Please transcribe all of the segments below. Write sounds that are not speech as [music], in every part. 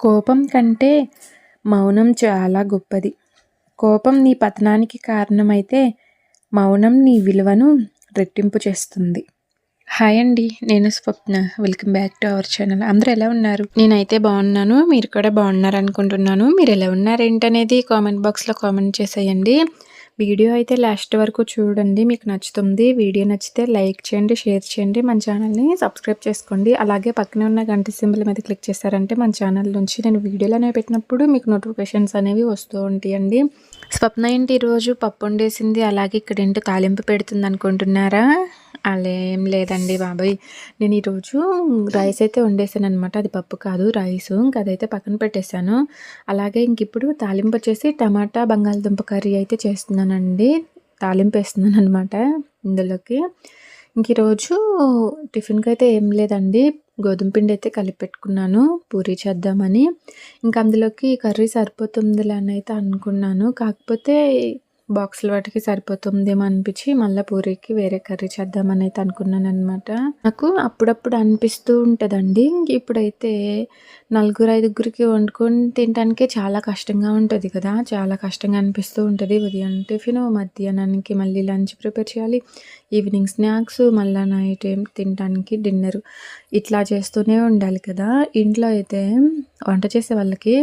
కోపం కంటే మౌనం చాలా గొప్పది. కోపం నీ పతనానికి కారణమైతే మౌనం నీ విలువను రెట్టింపు చేస్తుంది. హాయ్ అండి నేను Swapna. Welcome back to our channel. అందరూ ఎలా ఉన్నారు? నేనైతే బాగున్నాను. మీరు కూడా బాగున్నారు అనుకుంటున్నాను మీరు ఎలా ఉన్నారు ఏంటనేది కామెంట్ బాక్స్లో కామెంట్ చేసేయండి. వీడియో అయితే లాస్ట్ వరకు చూడండి మీకు నచ్చుతుంది. వీడియో నచ్చితే లైక్ చేయండి షేర్ చేయండి. మన ఛానల్ని సబ్స్క్రైబ్ చేసుకోండి. అలాగే పక్కనే ఉన్న గంట సింబల్ మీద క్లిక్ చేశారంటే మన ఛానల్ నుంచి నేను వీడియోలు అనేవి పెట్టినప్పుడు మీకు నోటిఫికేషన్స్ అనేవి వస్తూ ఉంటాయండి. స్వప్న ఇంటి ఈరోజు? పప్పు వండేసింది. అలాగే ఇక్కడ ఇంటి తాలింపు పెడుతుంది అనుకుంటున్నారా? అలా ఏం లేదండి బాబాయ్. నేను ఈరోజు రైస్ అయితే వండేసాను అనమాట అది పప్పు కాదు రైస్. ఇంక అదైతే పక్కన పెట్టేశాను. అలాగే ఇంక ఇప్పుడు తాలింపు వచ్చేసి టమాటా బంగాళదుంప కర్రీ అయితే చేస్తున్నానండి తాలింపు వేస్తున్నాను అనమాట ఇందులోకి. ఇంక ఈరోజు టిఫిన్కి అయితే ఏం లేదండి. గోధుమ పిండి అయితే కలిపి పెట్టుకున్నాను. పూరీ చేద్దామని. ఇంకా అందులోకి కర్రీ సరిపోతుందిలే అని అయితే అనుకున్నాను. కాకపోతే బాక్సులు వాటికి సరిపోతుందేమో అనిపించి మళ్ళీ పూరికి వేరే కర్రీ చేద్దామని అయితే అనుకున్నాను అనమాట నాకు అప్పుడప్పుడు అనిపిస్తూ ఉంటుందండి. ఇప్పుడైతే నలుగురు ఐదుగురికి వండుకొని తినడానికే చాలా కష్టంగా ఉంటుంది కదా. చాలా కష్టంగా అనిపిస్తూ ఉంటుంది. ఉదయం టిఫిన్ మధ్యాహ్నానికి మళ్ళీ లంచ్ ప్రిపేర్ చేయాలి. ఈవినింగ్ స్నాక్స్ మళ్ళీ నైట్ ఏం తినడానికి డిన్నర్. ఇట్లా చేస్తూనే ఉండాలి కదా. ఇంట్లో అయితే వంట చేసే వాళ్ళకి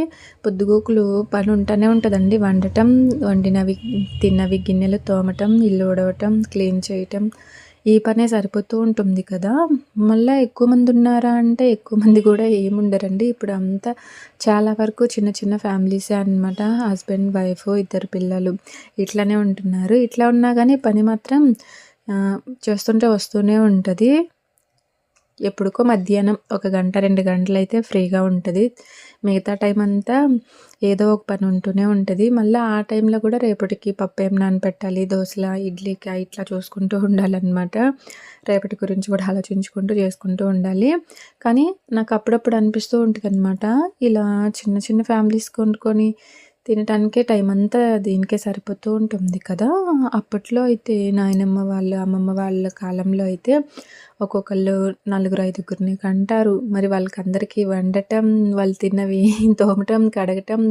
పొద్దుగోకులు పని ఉంటూనే ఉంటుందండి. వండటం వండినవి తిన్నవి గిన్నెలు తోమటం ఇల్లు ఉడవటం క్లీన్ చేయటం ఈ పనే సరిపోతూ ఉంటుంది కదా. మళ్ళీ ఎక్కువ మంది ఉన్నారా అంటే ఎక్కువ మంది కూడా ఏముండరండి ఇప్పుడు అంతా చాలా వరకు చిన్న చిన్న ఫ్యామిలీసే అనమాట హస్బెండ్ వైఫ్ ఇద్దరు పిల్లలు ఇట్లానే ఉంటున్నారు. ఇట్లా ఉన్నా కానీ పని మాత్రం చేస్తుంటే వస్తూనే ఉంటుంది. ఎప్పుడుకో మధ్యాహ్నం ఒక గంట రెండు గంటలు అయితే ఫ్రీగా ఉంటుంది. మిగతా టైం అంతా ఏదో ఒక పని ఉంటూనే ఉంటుంది. మళ్ళీ ఆ టైంలో కూడా రేపటికి పప్పు ఏం నానపెట్టాలి దోశల ఇడ్లీకి ఇట్లా చూసుకుంటూ ఉండాలన్నమాట. రేపటి గురించి కూడా ఆలోచించుకుంటూ చేసుకుంటూ ఉండాలి. కానీ నాకు అప్పుడప్పుడు అనిపిస్తూ ఉంటుంది అనమాట ఇలా చిన్న చిన్న ఫ్యామిలీస్ కొనుక్కొని తినటానికే టైం అంతా దీనికే సరిపోతూ ఉంటుంది కదా. అప్పట్లో అయితే నాయనమ్మ వాళ్ళు అమ్మమ్మ వాళ్ళ కాలంలో అయితే ఒక్కొక్కళ్ళు నలుగురు ఐదుగురిని కంటారు. మరి వాళ్ళకి అందరికీ వండటం వాళ్ళు తిన్నవి [laughs] తోమటం కడగటం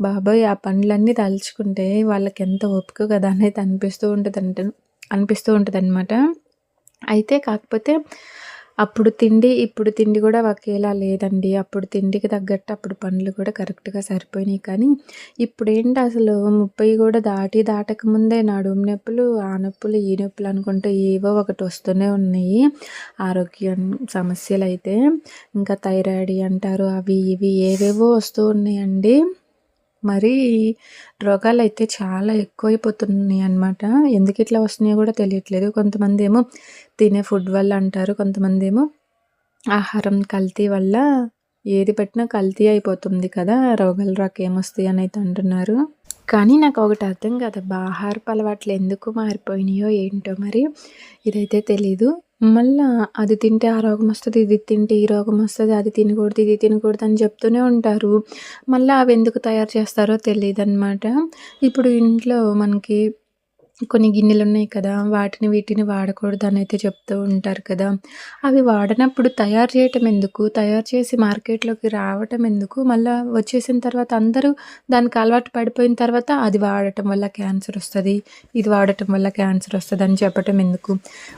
బాబాయ్ ఆ పనులన్నీ తలుచుకుంటే వాళ్ళకి ఎంత ఓపిక కదా అనేది అనిపిస్తూ ఉంటుంది అంట అనిపిస్తూ ఉంటుంది అనమాట అయితే కాకపోతే అప్పుడు తిండి ఇప్పుడు తిండి కూడా ఒకేలా లేదండి. అప్పుడు తిండికి తగ్గట్టు అప్పుడు పనులు కూడా కరెక్ట్గా సరిపోయినాయి. కానీ ఇప్పుడు ఏంటి అసలు ముప్పై కూడా దాటి దాటక ముందే నడుము నొప్పులు ఆ నొప్పులు ఈ నొప్పులు అనుకుంటూ ఏవో ఒకటి వస్తూనే ఉన్నాయి. ఆరోగ్యం సమస్యలు అయితే ఇంకా థైరాయిడ్ అంటారు అవి ఇవి ఏవేవో వస్తూ ఉన్నాయండి. మరి రోగాలు అయితే చాలా ఎక్కువైపోతున్నాయి అన్నమాట ఎందుకు ఇట్లా వస్తున్నాయో కూడా తెలియట్లేదు. కొంతమంది ఏమో తినే ఫుడ్ వల్ల అంటారు కొంతమంది ఏమో ఆహారం కల్తీ వల్ల ఏది పెట్టినా కల్తీ అయిపోతుంది కదా రోగాలు రాకేమొస్తాయి అని అయితే అంటున్నారు. కానీ నాకు ఒకటి అర్థం కాదబ్బా ఆహారపు అలవాట్లు ఎందుకు మారిపోయినాయో ఏంటో మరి ఇదైతే తెలీదు. మళ్ళా అది తింటే ఆ రోగం వస్తుంది ఇది తింటే ఈ రోగం వస్తుంది అది తినకూడదు ఇది తినకూడదు అని చెప్తూనే ఉంటారు. మళ్ళీ అవి ఎందుకు తయారు చేస్తారో తెలియదు అనమాట ఇప్పుడు ఇంట్లో మనకి కొన్ని గిన్నెలు ఉన్నాయి కదా వాటిని వీటిని వాడకూడదు అని అయితే చెప్తూ ఉంటారు కదా. అవి వాడినప్పుడు తయారు చేయటం ఎందుకు? తయారు చేసి మార్కెట్లోకి రావటం ఎందుకు? మళ్ళీ వచ్చేసిన తర్వాత అందరూ దానికి అలవాటు పడిపోయిన తర్వాత అది వాడటం వల్ల క్యాన్సర్ వస్తుంది ఇది వాడటం వల్ల క్యాన్సర్ వస్తుంది అని చెప్పటం ఎందుకు?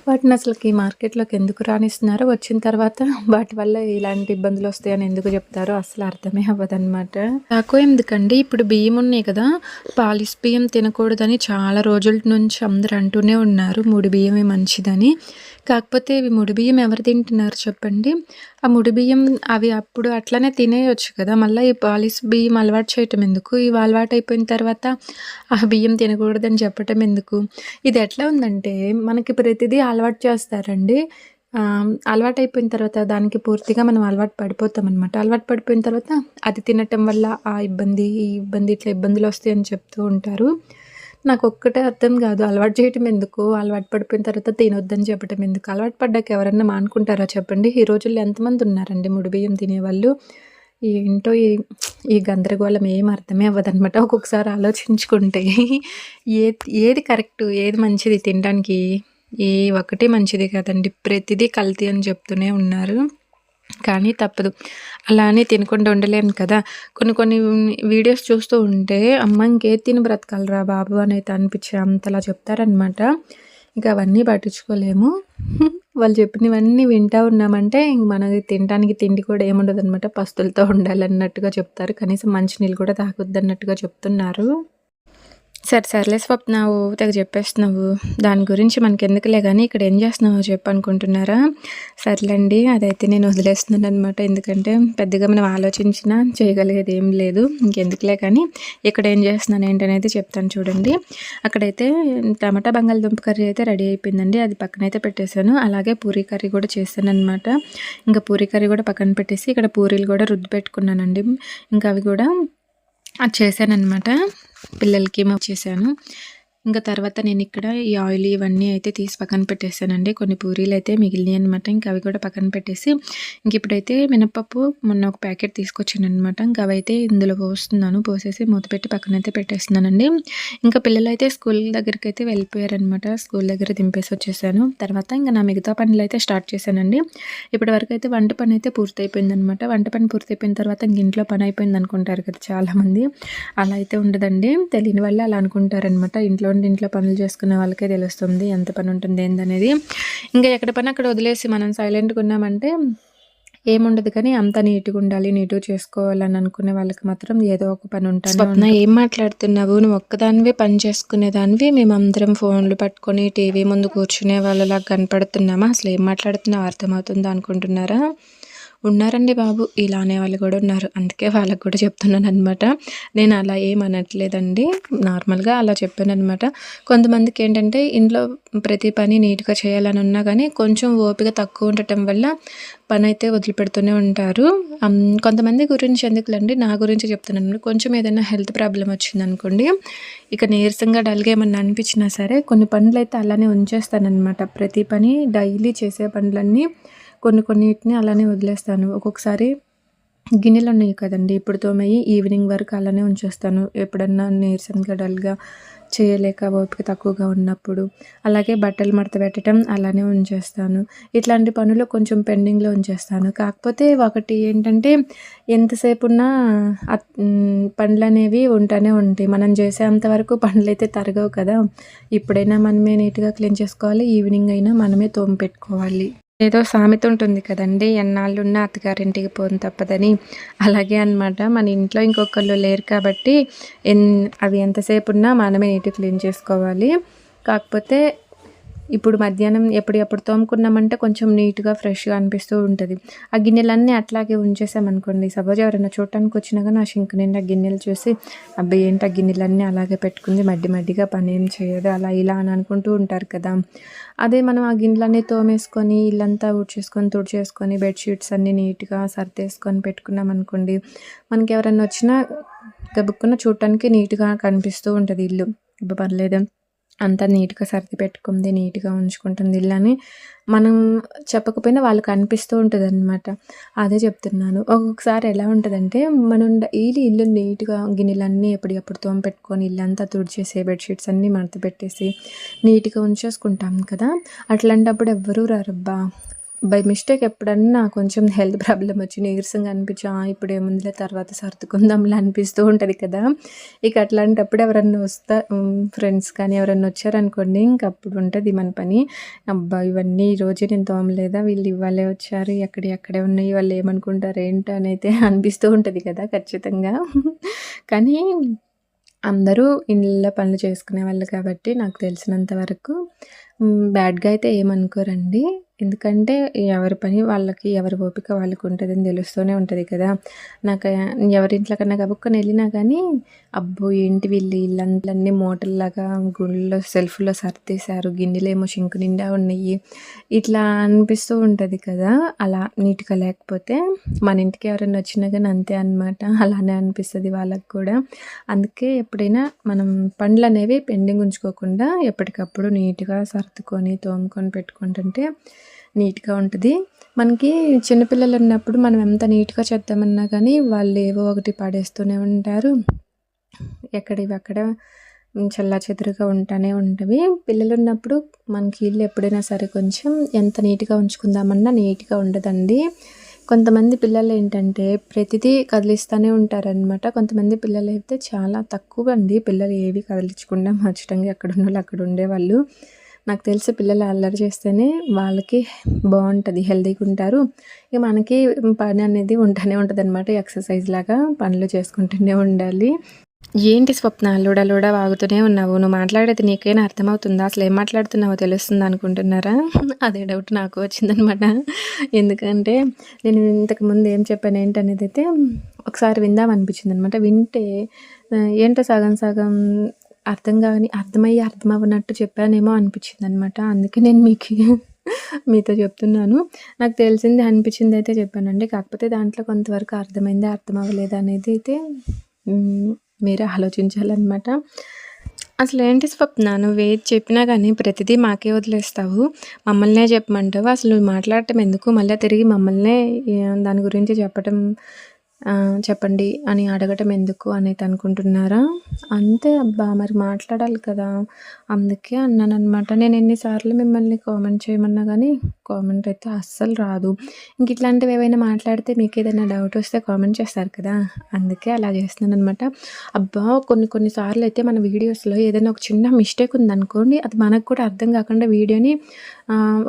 వాటిని అసలుకి మార్కెట్లోకి ఎందుకు రాణిస్తున్నారో వచ్చిన తర్వాత వాటి వల్ల ఇలాంటి ఇబ్బందులు వస్తాయని ఎందుకు చెప్తారో అసలు అర్థమే అవ్వదన్నమాట. నాకు ఎందుకండి? ఇప్పుడు బియ్యం ఉన్నాయి కదా పాలిస్ బియ్యం తినకూడదని చాలా రోజులు నుంచి అందరు అంటూనే ఉన్నారు ముడి బియ్యమే మంచిదని. కాకపోతే ఇవి ముడి బియ్యం ఎవరు తింటున్నారు చెప్పండి? ఆ ముడి బియ్యం అవి అప్పుడు అట్లనే తినేయొచ్చు కదా. మళ్ళీ ఈ పాలిస్ బియ్యం అలవాటు చేయటం ఎందుకు? ఇవి అలవాటు అయిపోయిన తర్వాత ఆ బియ్యం తినకూడదని చెప్పటం ఎందుకు? ఇది ఎట్లా ఉందంటే మనకి ప్రతిదీ అలవాటు చేస్తారండి. అలవాటు అయిపోయిన తర్వాత దానికి పూర్తిగా మనం అలవాటు పడిపోతాం అనమాట అలవాటు పడిపోయిన తర్వాత అది తినటం వల్ల ఆ ఇబ్బంది ఈ ఇబ్బంది ఇట్లా ఇబ్బందులు వస్తాయని చెప్తూ ఉంటారు. నాకు ఒక్కటే అర్థం కాదు. అలవాటు చేయటం ఎందుకు? అలవాటు పడిపోయిన తర్వాత తినొద్దని చెప్పటం ఎందుకు? అలవాటు పడ్డాక ఎవరన్నా మానుకుంటారా చెప్పండి. ఈ రోజుల్లో ఎంతమంది ఉన్నారండి? ముడి బియ్యం తినేవాళ్ళు? ఏంటో ఈ ఈ గందరగోళం ఏం అర్థమే అవ్వదనమాట ఒక్కొక్కసారి ఆలోచించుకుంటే ఏది ఏది కరెక్ట్ ఏది మంచిది తినడానికి? ఏ ఒకటి మంచిది కదండి. ప్రతిదీ కల్తీ అని చెప్తూనే ఉన్నారు. కానీ తప్పదు. అలా అని తినకుండా ఉండలేను కదా. కొన్ని కొన్ని వీడియోస్ చూస్తూ ఉంటే అమ్మ ఇంకేది తిని బ్రతకాలరా బాబు అని అయితే అనిపించే అంతలా చెప్తారనమాట ఇంకా అవన్నీ పట్టించుకోలేము. [laughs] వాళ్ళు చెప్పినవన్నీ వింటా ఉన్నామంటే ఇంక మనకి తినడానికి తిండి కూడా ఏముండదు అనమాట పస్తులతో ఉండాలన్నట్టుగా చెప్తారు. కనీసం మంచినీళ్ళు కూడా తాగొద్దన్నట్టుగా చెప్తున్నారు. సరే సర్లే స్వప్న ఓ తెగ చెప్పేస్తున్నావు. దాని గురించి మనకెందుకులే కానీ ఇక్కడ ఏం చేస్తున్నావు చెప్పు అనుకుంటున్నారా? సర్లేండి అదైతే నేను వదిలేస్తున్నాను అనమాట ఎందుకంటే పెద్దగా మనం ఆలోచించినా చేయగలిగేది ఏం లేదు. ఇంకెందుకులే కానీ ఇక్కడ ఏం చేస్తున్నాను ఏంటనేది చెప్తాను చూడండి. అక్కడైతే టమాటా బంగాళదుంప కర్రీ అయితే రెడీ అయిపోయిందండి. అది పక్కనైతే పెట్టేశాను. అలాగే పూరీ కర్రీ కూడా చేశాను అనమాట ఇంకా పూరీ కర్రీ కూడా పక్కన పెట్టేసి ఇక్కడ పూరీలు కూడా రుద్దు పెట్టుకున్నానండి. ఇంకా అవి కూడా అది చేశానమాట పిల్లలకి చేశాను. ఇంకా తర్వాత నేను ఇక్కడ ఈ ఆయిల్ ఇవన్నీ అయితే తీసి పక్కన పెట్టేసానండి. కొన్ని పూరీలు అయితే మిగిలినాయి అనమాట ఇంకా అవి కూడా పక్కన పెట్టేసి ఇంక ఇప్పుడైతే మినప్పప్పు మొన్న ఒక ప్యాకెట్ తీసుకొచ్చాను అనమాట ఇంకా అవైతే ఇందులో పోస్తున్నాను. పోసేసి మూత పెట్టి పక్కన అయితే పెట్టేస్తున్నానండి. ఇంకా పిల్లలు అయితే స్కూల్ దగ్గరికి అయితే వెళ్ళిపోయారనమాట స్కూల్ దగ్గర దింపేసి వచ్చేసాను. తర్వాత ఇంకా నా మిగతా పనులు అయితే స్టార్ట్ చేశానండి. ఇప్పటి వరకు అయితే వంట పని అయితే పూర్తయిపోయిందనమాట వంట పని పూర్తయిపోయిన తర్వాత ఇంక ఇంట్లో పని అయిపోయింది అనుకుంటారు కదా చాలామంది. అలా అయితే ఉండదండి. తెలియని వాళ్ళు అలా అనుకుంటారనమాట ఇంట్లో ఇంట్లో పనులు చేసుకునే వాళ్ళకే తెలుస్తుంది ఎంత పని ఉంటుంది ఏందనేది. ఇంకా ఎక్కడ పని అక్కడ వదిలేసి మనం సైలెంట్గా ఉన్నామంటే ఏముండదు కానీ అంత నీట్గా ఉండాలి నీట్గా చేసుకోవాలని అనుకునే వాళ్ళకి మాత్రం ఏదో ఒక పని ఉంటుంది స్వప్న ఏం మాట్లాడుతున్నావు? నువ్వు ఒక్కదానివే పని చేసుకునేదానివి. మేమందరం ఫోన్లు పట్టుకొని టీవీ ముందు కూర్చునే వాళ్ళలా కనపడుతున్నామా? అసలు ఏం మాట్లాడుతున్నావు? అర్థమవుతుందా అనుకుంటున్నారా? ఉన్నారండి బాబు. ఇలానే వాళ్ళు కూడా ఉన్నారు. అందుకే వాళ్ళకి కూడా చెప్తున్నాను అనమాట నేను అలా ఏం అనట్లేదండి. నార్మల్గా అలా చెప్పాను అనమాట కొంతమందికి ఏంటంటే ఇంట్లో ప్రతి పని నీట్గా చేయాలని ఉన్నా కానీ కొంచెం ఓపిక తక్కువ ఉండటం వల్ల పని అయితే వదిలిపెడుతూనే ఉంటారు. కొంతమంది గురించి ఎందుకులండి? నా గురించి చెప్తున్నాను. కొంచెం ఏదైనా హెల్త్ ప్రాబ్లం వచ్చిందనుకోండి ఇక నీరసంగా డల్గా ఏమన్నా అనిపించినా సరే కొన్ని పనులు అయితే అలానే ఉంచేస్తానమాట ప్రతి పని డైలీ చేసే పనులన్నీ కొన్ని కొన్నిటిని అలానే వదిలేస్తాను. ఒక్కొక్కసారి గిన్నెలు ఉన్నాయి కదండి ఇప్పుడు తోమయ్యి ఈవినింగ్ వరకు అలానే ఉంచేస్తాను. ఎప్పుడన్నా నీరసంగా డల్గా చేయలేక ఓపిక తక్కువగా ఉన్నప్పుడు అలాగే బట్టలు మడత పెట్టడం అలానే ఉంచేస్తాను. ఇట్లాంటి పనులు కొంచెం పెండింగ్లో ఉంచేస్తాను. కాకపోతే ఒకటి ఏంటంటే ఎంతసేపు ఉన్నా పనులు అనేవి ఉంటానే ఉంటాయి. మనం చేసేంత వరకు పనులు అయితే తరగవు కదా. ఇప్పుడైనా మనమే నీట్గా క్లీన్ చేసుకోవాలి ఈవినింగ్ అయినా మనమే తోమి పెట్టుకోవాలి ఏదో సామెత ఉంటుంది కదండి ఎన్నాళ్ళున్న అత్తగారింటికి పోను తప్పదని. అలాగే అనమాట మన ఇంట్లో ఇంకొకళ్ళు లేరు కాబట్టి ఎన్ అవి ఎంతసేపు ఉన్నా మనమే నీటి క్లీన్ చేసుకోవాలి. కాకపోతే ఇప్పుడు మధ్యాహ్నం ఎప్పుడు తోముకున్నామంటే కొంచెం నీట్గా ఫ్రెష్గా అనిపిస్తూ ఉంటుంది. ఆ గిన్నెలన్నీ అట్లాగే ఉంచేసామనుకోండి. సపోజ్ ఎవరైనా చూడటానికి వచ్చినా కానీ ఆ షింక్ నిండా గిన్నెలు చూసి అబ్బాయి ఏంటి ఆ గిన్నెలన్నీ అలాగే పెట్టుకుంది మడ్డి మడ్డిగా పని ఏం చేయదు అలా ఇలా అని అనుకుంటూ ఉంటారు కదా. అదే మనం ఆ గిన్నెలన్నీ తోమేసుకొని ఇల్లంతా ఊడ్చేసుకొని తుడిచేసుకొని బెడ్షీట్స్ అన్నీ నీట్గా సర్దేసుకొని పెట్టుకున్నాం అనుకోండి మనకి ఎవరైనా వచ్చినా గబుక్కున్న చూడటానికి నీట్గా కనిపిస్తూ ఉంటుంది ఇల్లు. ఇప్పుడు పర్లేదు. అంతా నీట్గా సర్ది పెట్టుకుంది నీట్గా ఉంచుకుంటుంది ఇల్లని. అని మనం చెప్పకపోయినా వాళ్ళకి అనిపిస్తూ ఉంటుంది అనమాట అదే చెప్తున్నాను. ఒక్కొక్కసారి ఎలా ఉంటుందంటే మనం డైలీ ఇల్లు నీట్గా గిన్నెలన్నీ ఎప్పటికప్పుడు తోమ పెట్టుకొని ఇల్లంతా తుడిచేసి బెడ్షీట్స్ అన్నీ మడత పెట్టేసి నీట్గా ఉంచేసుకుంటాం కదా. అట్లాంటప్పుడు ఎవ్వరూ రారబ్బా. బై మిస్టేక్ ఎప్పుడన్నా కొంచెం హెల్త్ ప్రాబ్లం వచ్చి నీరసంగా అనిపించి ఇప్పుడు ఏముందిలే తర్వాత సర్దుకుందాంలే అనిపిస్తూ ఉంటుంది కదా. ఇక అట్లాంటప్పుడు ఎవరన్నా వస్తా ఫ్రెండ్స్ కానీ ఎవరన్నా వచ్చారనుకోండి ఇంక అప్పుడు ఉంటుంది మన పని. అబ్బా ఇవన్నీ ఈరోజు నేను తోమలేదా? వీళ్ళు ఇవ్వాలే వచ్చారు ఎక్కడ ఎక్కడే ఉన్నాయి వాళ్ళు ఏమనుకుంటారు ఏంటో అని అయితే [laughs] అనిపిస్తూ ఉంటుంది కదా ఖచ్చితంగా. [laughs] కానీ అందరూ ఇళ్ళ పనులు చేసుకునే వాళ్ళు కాబట్టి నాకు తెలిసినంత వరకు బ్యాడ్గా అయితే ఏమనుకోరండి. ఎందుకంటే ఎవరి పని వాళ్ళకి ఎవరి ఓపిక వాళ్ళకి ఉంటుందని తెలుస్తూనే ఉంటుంది కదా. నాకు ఎవరింట్లో కన్నా గబుక్కొని వెళ్ళినా కానీ అబ్బో ఏంటి వీళ్ళు ఇల్లంతలన్నీ మోటల్లాగా గుళ్ళలో సెల్ఫ్లో సర్దేశారు గిన్నెలేమో షింకు నిండా ఉన్నాయి. ఇట్లా అనిపిస్తూ ఉంటుంది కదా. అలా నీట్గా లేకపోతే మన ఇంటికి ఎవరైనా వచ్చినా కానీ అంతే అనమాట అలానే అనిపిస్తుంది వాళ్ళకి కూడా. అందుకే ఎప్పుడైనా మనం పండ్లు అనేవి పెండింగ్ ఉంచుకోకుండా ఎప్పటికప్పుడు నీట్గా సర్దుకొని తోముకొని పెట్టుకుంటుంటే నీట్గా ఉంటుంది. మనకి చిన్నపిల్లలు ఉన్నప్పుడు మనం ఎంత నీట్గా చేద్దామన్నా కానీ వాళ్ళు ఏవో ఒకటి పడేస్తూనే ఉంటారు. ఎక్కడివి అక్కడ చల్లా చెదురుగా ఉంటానే ఉంటవి. పిల్లలు ఉన్నప్పుడు మనకి ఇల్లు ఎప్పుడైనా సరే కొంచెం ఎంత నీట్గా ఉంచుకుందామన్నా నీట్గా ఉండదండి. కొంతమంది పిల్లలు ఏంటంటే ప్రతిదీ కదిలిస్తూనే ఉంటారనమాట కొంతమంది పిల్లలు అయితే చాలా తక్కువ అండి. పిల్లలు ఏవి కదిలించకుండా మచ్చటంగా ఎక్కడ ఉన్న అక్కడ ఉండేవాళ్ళు. నాకు తెలిసి పిల్లలు అల్లరి చేస్తేనే వాళ్ళకి బాగుంటుంది హెల్తీగా ఉంటారు. ఇక మనకి పని అనేది ఉంటూనే ఉంటుంది అనమాట ఎక్సర్సైజ్ లాగా పనులు చేసుకుంటూనే ఉండాలి. ఏంటి స్వప్న? లూడ లూడ వాగుతూనే ఉన్నావు. నువ్వు మాట్లాడేది నీకేనా అర్థమవుతుందా? అసలు ఏం మాట్లాడుతున్నావో తెలుస్తుంది అనుకుంటున్నారా? అదే డౌట్ నాకు వచ్చిందనమాట ఎందుకంటే నేను ఇంతకు ముందు ఏం చెప్పాను ఏంటనేది అయితే ఒకసారి విందాం అనిపించింది అనమాట వింటే ఏంటో సగం సగం అర్థం కాని అర్థమయ్యి అర్థం అవ్వనట్టు చెప్పానేమో అనిపించింది అనమాట అందుకే నేను మీకు [laughs] మీతో చెప్తున్నాను. నాకు తెలిసింది అనిపించింది అయితే చెప్పానండి. కాకపోతే దాంట్లో కొంతవరకు అర్థమైంది అర్థం అవ్వలేదు అనేది అయితే మీరే ఆలోచించాలన్నమాట. అసలు ఏంటి స్వప్న? నువ్వు ఏది చెప్పినా కానీ ప్రతిదీ మాకే వదిలేస్తావు. మమ్మల్నే చెప్పమంటావు. అసలు మాట్లాడటం ఎందుకు? మళ్ళీ తిరిగి మమ్మల్నే దాని గురించి చెప్పటం చెప్పండి అని అడగటం ఎందుకు అనేది అనుకుంటున్నారా? అంతే అబ్బా మరి మాట్లాడాలి కదా. అందుకే అన్నాను అనమాట నేను ఎన్నిసార్లు మిమ్మల్ని కామెంట్ చేయమన్నా కానీ కామెంట్ అయితే అస్సలు రాదు. ఇంక ఇట్లాంటివి ఏవైనా మాట్లాడితే మీకు ఏదైనా డౌట్ వస్తే కామెంట్ చేస్తారు కదా. అందుకే అలా చేస్తున్నాను అనమాట అబ్బా కొన్ని కొన్నిసార్లు అయితే మన వీడియోస్లో ఏదైనా ఒక చిన్న మిస్టేక్ ఉందనుకోండి అది మనకు కూడా అర్థం కాకుండా వీడియోని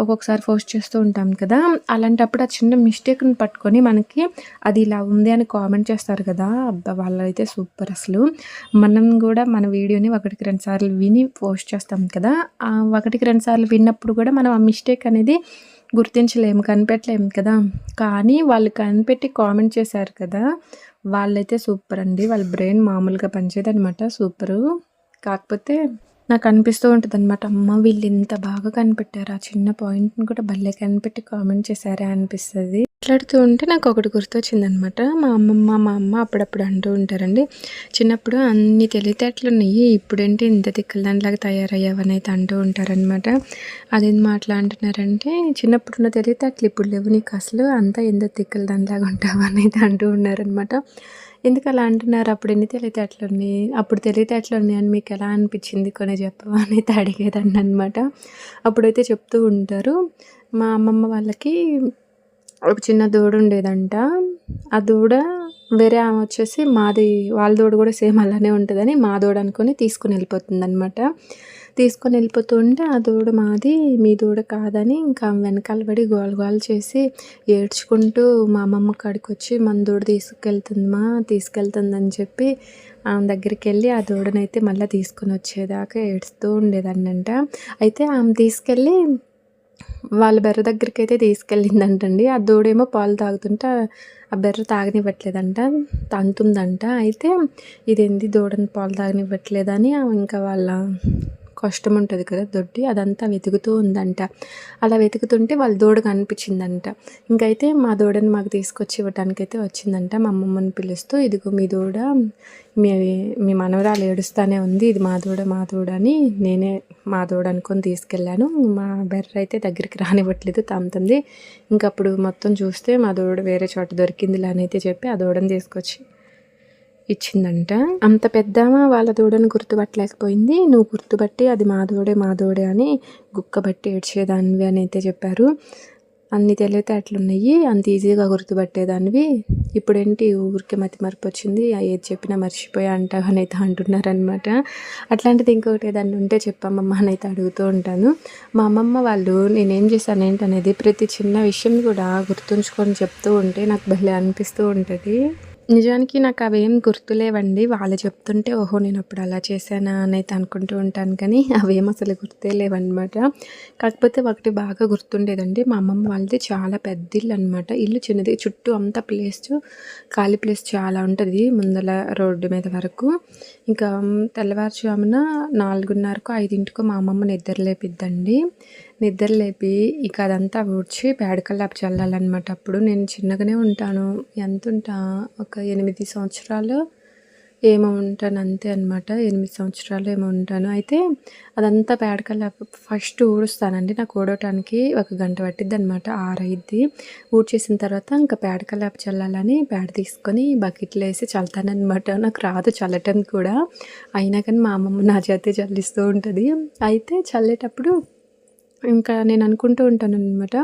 ఒక్కొక్కసారి పోస్ట్ చేస్తూ ఉంటాం కదా. అలాంటప్పుడు ఆ చిన్న మిస్టేక్ని పట్టుకొని మనకి అది ఇలా ఉంది అని కామెంట్ చేస్తారు కదా అబ్బా వాళ్ళైతే సూపర్ అసలు. మనం కూడా మన వీడియోని ఒకటికి రెండు సార్లు విని పోస్ట్ చేస్తాం కదా ఒకటికి రెండు సార్లు విన్నప్పుడు కూడా మనం ఆ మిస్టేక్ అనేది గుర్తించలేము కనిపెట్టలేము కదా. కానీ వాళ్ళు కనిపెట్టి కామెంట్ చేశారు కదా వాళ్ళైతే సూపర్ అండి. వాళ్ళ బ్రెయిన్ మామూలుగా పనిచేది అనమాట సూపరు. కాకపోతే నాకు అనిపిస్తూ ఉంటుంది అనమాట అమ్మ వీళ్ళు ఇంత బాగా కనిపెట్టారు ఆ చిన్న పాయింట్ని కూడా భలే కనిపెట్టి కామెంట్ చేశారే అనిపిస్తుంది. మాట్లాడుతూ ఉంటే నాకు ఒకటి గుర్తొచ్చిందనమాట మా అమ్మమ్మ మా అమ్మ అప్పుడప్పుడు అంటూ ఉంటారండి చిన్నప్పుడు అన్ని తెలివితేటలు ఉన్నాయి ఇప్పుడేంటి ఇంత తిక్కల దానిలాగా తయారయ్యావని అయితే అంటూ ఉంటారనమాట అదేం మాటలు అంటున్నారంటే చిన్నప్పుడు ఉన్న తెలివితేటలు ఇప్పుడు లేవు నీకు అసలు అంతా ఎంత తిక్కల దానిలాగా ఉంటావు అని అయితే అంటూ ఉన్నారనమాట ఎందుకు అలా అంటున్నారు? అప్పుడు ఎన్ని తెలివితేటలున్నాయి? అప్పుడు తెలివితేటలున్నాయి అని మీకు ఎలా అనిపించింది? కొన్ని చెప్పవా [laughs] అని అయితే అడిగేదాన్ని అనమాట అప్పుడైతే చెప్తూ ఉంటారు. మా అమ్మమ్మ వాళ్ళకి ఒక చిన్న దూడ ఉండేదంట. ఆ దూడ వేరే ఆమె వచ్చేసి మాది వాళ్ళ దూడ కూడా సేమ్ అలానే ఉంటుందని మా దూడ అనుకొని తీసుకుని వెళ్ళిపోతుంది అనమాట తీసుకొని వెళ్ళిపోతుంటే ఆ దూడ మాది మీ దూడ కాదని ఇంకా వెనకాల పడి గోల గోల చేసి ఏడ్చుకుంటూ మా అమ్మమ్మ కాడికి వచ్చి మన దూడ తీసుకెళ్తుందమ్మా తీసుకెళ్తుందని చెప్పి ఆమె దగ్గరికి వెళ్ళి ఆ దూడనైతే మళ్ళీ తీసుకొని వచ్చేదాకా ఏడుస్తూ ఉండేదాన్నంట. అయితే ఆమె తీసుకెళ్ళి వాళ్ళ బెర్ర దగ్గరికి అయితే తీసుకెళ్ళిందంటండి. ఆ దూడేమో పాలు తాగుతుంటే ఆ బెర్ర తాగనివ్వట్లేదంట తంతుందంట. అయితే ఇదేంది దూడని పాలు తాగనివ్వట్లేదని ఇంకా వాళ్ళ కష్టం ఉంటుంది కదా దొడ్డి అదంతా వెతుకుతూ ఉందంట. అలా వెతుకుతుంటే వాళ్ళ దూడ కనిపించిందంట. ఇంకైతే మా దూడని మాకు తీసుకొచ్చి ఇవ్వటానికైతే వచ్చిందంట. మా అమ్మమ్మని పిలుస్తూ ఇదిగో మీ దూడ మీ మీ మనవరాలు ఏడుస్తూనే ఉంది ఇది మా దూడ మా దూడ అని నేనే మా దూడ అనుకొని తీసుకెళ్ళాను. మా బెర్ర అయితే దగ్గరికి రానివ్వట్లేదు తమ్ముతుంది ఇంకప్పుడు మొత్తం చూస్తే మా దూడ వేరే చోట దొరికింది అయితే చెప్పి ఆ దూడని తీసుకొచ్చి ఇచ్చిందంట. అంత పెద్ద వాళ్ళ దూడను గుర్తుపట్టలేకపోయింది. నువ్వు గుర్తుపట్టి అది మా దూడే మా దూడే అని గుక్కబట్టి ఏడ్చేదానివి అని అయితే చెప్పారు. అన్ని తెలివితేటలున్నాయి అంత ఈజీగా గుర్తుపట్టేదానివి. ఇప్పుడేంటి? ఊరికే మతి మరపు వచ్చింది. ఏది చెప్పినా మర్చిపోయా అంటావు అని అయితే అంటున్నారనమాట అట్లాంటిది ఇంకొకటి ఏదన్నా ఉంటే చెప్పమ్మమ్మ అని అయితే అడుగుతూ ఉంటాను. మా అమ్మమ్మ వాళ్ళు నేనేం చేశాను ఏంటనేది ప్రతి చిన్న విషయం కూడా గుర్తుంచుకొని చెప్తూ ఉంటే నాకు భలే అనిపిస్తూ ఉంటుంది. నిజానికి నాకు అవేం గుర్తులేవండి. వాళ్ళు చెప్తుంటే ఓహో నేను అప్పుడు అలా చేశానా అని అయితే అనుకుంటూ ఉంటాను కానీ అవేం అసలు గుర్తే లేవన్నమాట. కాకపోతే ఒకటి బాగా గుర్తుండేదండి. మా అమ్మమ్మ వాళ్ళది చాలా పెద్ద ఇల్లు అనమాట ఇల్లు చిన్నది. చుట్టూ అంతా ప్లేస్ ఖాళీ ప్లేస్ చాలా ఉంటుంది ముందల రోడ్డు మీద వరకు. ఇంకా తెల్లవారుజామున నాలుగున్నరకు ఐదింటికో మా అమ్మమ్మ నిద్ర లేపిద్దండి నిద్ర లేపి ఇక అదంతా ఊడ్చి పేడకల్లాపి చల్లాలన్నమాట. అప్పుడు నేను చిన్నగానే ఉంటాను. ఎంత ఉంటా ఒక ఎనిమిది సంవత్సరాలు ఏమో ఉంటాను అంతే అనమాట ఎనిమిది సంవత్సరాలు ఏమో ఉంటాను. అయితే అదంతా పేడకల్లాపు ఫస్ట్ ఊడుస్తానండి. నాకు ఊడటానికి ఒక గంట పట్టిద్ది అనమాట ఆరైద్ది. ఊడ్చేసిన తర్వాత ఇంకా పేడకల్లాపి చల్లాలని పేడ తీసుకొని బకెట్లో వేసి చల్లుతానమాట నాకు రాదు చల్లటం కూడా. అయినా కానీ మా అమ్మమ్మ నా చేతే చల్లిస్తూ ఉంటుంది. అయితే చల్లేటప్పుడు ఇంకా నేను అనుకుంటూ ఉంటాను అనమాట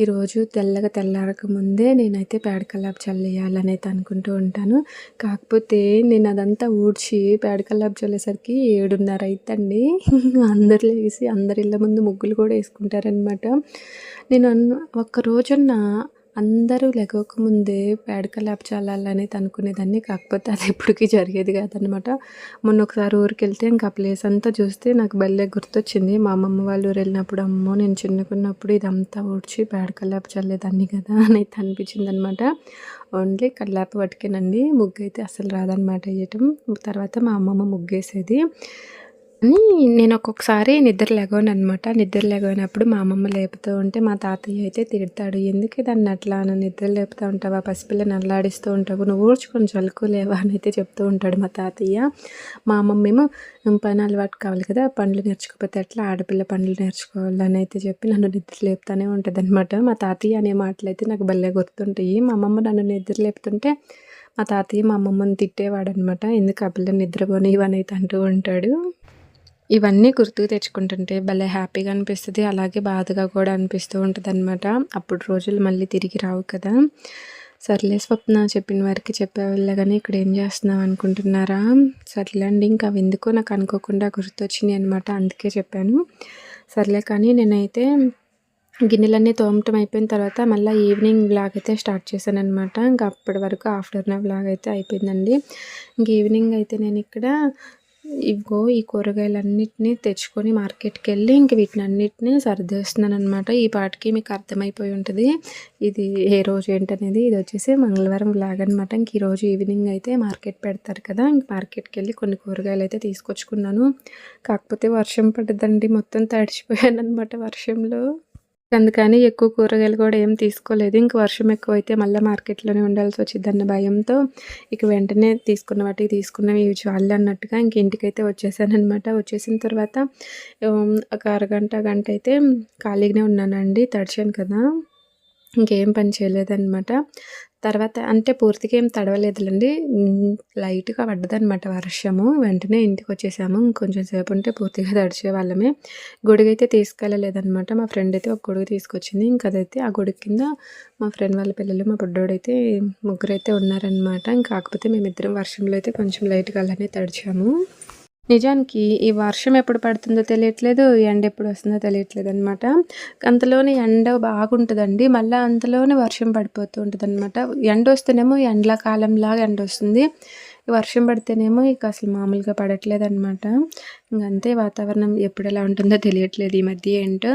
ఈరోజు తెల్లగా తెల్లారక ముందే నేనైతే పేడ కల్లాపు చల్లేయాలని అయితే అనుకుంటూ ఉంటాను. కాకపోతే నేను అదంతా ఊడ్చి పేడకల్లాపు చల్లేసరికి ఏడున్నర అవుతండి [laughs] అందరు లేసి అందరి ఇళ్ళ ముందు ముగ్గులు కూడా వేసుకుంటారనమాట నేను అన్న ఒక్క రోజున్న అందరూ లెగవకముందే పేడక ల్యాబ్ చల్లాలని అనుకునేదాన్ని కాకపోతే అది ఎప్పటికీ జరిగేది కాదనమాట మొన్న ఒకసారి ఊరికి వెళ్తే ఇంకా ప్లేస్ అంతా చూస్తే నాకు భలే గుర్తొచ్చింది. మా అమ్మమ్మ వాళ్ళ ఊరు వెళ్ళినప్పుడు అమ్మో నేను చిన్నకున్నప్పుడు ఇదంతా ఊడ్చి పేడక ల్యాబ్ చల్లేదాన్ని కదా అని అయితే అనిపించింది అనమాట ఓన్లీ కల్లాపు పట్టుకేనండి ముగ్గు అయితే అసలు రాదనమాట వేయటం. తర్వాత మా అమ్మమ్మ ముగ్గేసేది. అని నేను ఒక్కొక్కసారి నిద్ర లేగవను అనమాట నిద్ర లేగనప్పుడు మా అమ్మమ్మ లేపుతూ ఉంటే మా తాతయ్య అయితే తిడతాడు ఎందుకు దాన్ని అట్లా? నన్ను నిద్ర లేపుతూ ఉంటావా? పసిపిల్లని అల్లాడిస్తూ ఉంటావు. నువ్వు ఊడ్చుకొని చలుకోలేవా అని అయితే చెప్తూ ఉంటాడు మా తాతయ్య. మా అమ్మమ్మ ఏమో పని అలవాటు కావాలి కదా పండ్లు నేర్చుకోకపోతే అట్లా ఆడపిల్ల పండ్లు నేర్చుకోవాలని అయితే చెప్పి నన్ను నిద్ర లేపుతానే ఉంటుంది అనమాట మా తాతయ్య అనే మాటలు అయితే నాకు భలే గుర్తుంటాయి. మా అమ్మమ్మ నన్ను నిద్ర లేపుతుంటే మా తాతయ్య మా అమ్మమ్మని తిట్టేవాడు అనమాట ఎందుకు ఆ పిల్ల నిద్రపోని ఇవనైతే అంటూ ఉంటాడు. ఇవన్నీ గుర్తుకు తెచ్చుకుంటుంటే భలే హ్యాపీగా అనిపిస్తుంది. అలాగే బాధగా కూడా అనిపిస్తూ ఉంటుంది అనమాట అప్పుడు రోజులు మళ్ళీ తిరిగి రావు కదా. సర్లే స్వప్న చెప్పిన వారికి చెప్పే కానీ ఇక్కడ ఏం చేస్తున్నావు అనుకుంటున్నారా? సర్లేండి ఇంకా అవి ఎందుకో నాకు అనుకోకుండా గుర్తొచ్చింది అనమాట అందుకే చెప్పాను. సర్లే కానీ నేనైతే గిన్నెలన్నీ తోమటం అయిపోయిన తర్వాత మళ్ళీ ఈవినింగ్ బ్లాగ్ అయితే స్టార్ట్ చేశాను అనమాట ఇంకా అప్పటి వరకు ఆఫ్టర్నూన్ బ్లాగ్ అయితే అయిపోయిందండి. ఇంక ఈవినింగ్ అయితే నేను ఇక్కడ ఇగో ఈ కూరగాయలన్నిటినీ తెచ్చుకొని మార్కెట్కి వెళ్ళి ఇంక వీటిని అన్నిటినీ సర్దేస్తున్నాను అనమాట ఈ పాటికి మీకు అర్థమైపోయి ఉంటుంది. ఇది ఏ రోజు ఏంటనేది. ఇది వచ్చేసి మంగళవారం బ్లాగ్ అనమాట ఇంక ఈరోజు ఈవినింగ్ అయితే మార్కెట్ పెడతారు కదా. ఇంక మార్కెట్కి వెళ్ళి కొన్ని కూరగాయలు అయితే తీసుకొచ్చుకున్నాను. కాకపోతే వర్షం పడ్డదండి మొత్తం తడిచిపోయాను అనమాట వర్షంలో. అందుకని ఎక్కువ కూరగాయలు కూడా ఏం తీసుకోలేదు. ఇంక వర్షం ఎక్కువైతే మళ్ళీ మార్కెట్లోనే ఉండాల్సి వచ్చింది అన్న భయంతో ఇక వెంటనే తీసుకున్న వాటికి తీసుకున్నవి ఇవి చాలు అన్నట్టుగా ఇంక ఇంటికైతే వచ్చేసానమాట వచ్చేసిన తర్వాత ఒక అరగంట గంట అయితే ఖాళీగానే ఉన్నానండి. తడిచాను కదా. ఇంకేం పని చేయలేదన్నమాట. తర్వాత అంటే పూర్తిగా ఏం తడవలేదులండి. లైట్గా పడ్డదనమాట వర్షము. వెంటనే ఇంటికి వచ్చేసాము ఇంకొంచెం సేపు ఉంటే పూర్తిగా తడిచే వాళ్ళమే. గొడుగు అయితే తీసుకెళ్ళలేదనమాట మా ఫ్రెండ్ అయితే ఒక గుడికి తీసుకొచ్చింది. ఇంకా అదైతే ఆ గుడి కింద మా ఫ్రెండ్ వాళ్ళ పిల్లలు మా బుడ్డోడైతే ముగ్గురైతే ఉన్నారనమాట ఇంకా కాకపోతే మేమిద్దరం వర్షంలో అయితే కొంచెం లైట్గా అలానే తడిచాము. నిజానికి ఈ వర్షం ఎప్పుడు పడుతుందో తెలియట్లేదు ఎండ ఎప్పుడు వస్తుందో తెలియట్లేదు అనమాట అంతలోనే ఎండ బాగుంటుందండి. మళ్ళీ అంతలోనే వర్షం పడిపోతూ ఉంటుంది అనమాట ఎండ వస్తేనేమో ఎండాకాలంలాగా ఎండ వస్తుంది. వర్షం పడితేనేమో ఇక అసలు మామూలుగా పడట్లేదు అనమాట ఇంకంతే వాతావరణం ఎప్పుడు ఎలా ఉంటుందో తెలియట్లేదు ఈ మధ్య ఏంటో.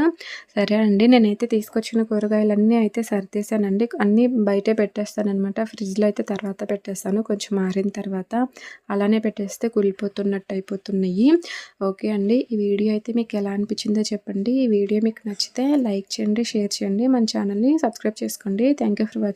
సరే అండి నేనైతే తీసుకొచ్చిన కూరగాయలన్నీ అయితే సర్దేశానండి. అన్నీ బయటే పెట్టేస్తానమాట ఫ్రిడ్జ్లో అయితే తర్వాత పెట్టేస్తాను. కొంచెం మారిన తర్వాత అలానే పెట్టేస్తే కూలిపోతున్నట్టు అయిపోతున్నాయి. ఓకే అండి ఈ వీడియో అయితే మీకు ఎలా అనిపించిందో చెప్పండి. ఈ వీడియో మీకు నచ్చితే లైక్ చేయండి షేర్ చేయండి. మన ఛానల్ని సబ్స్క్రైబ్ చేసుకోండి. Thank you for watching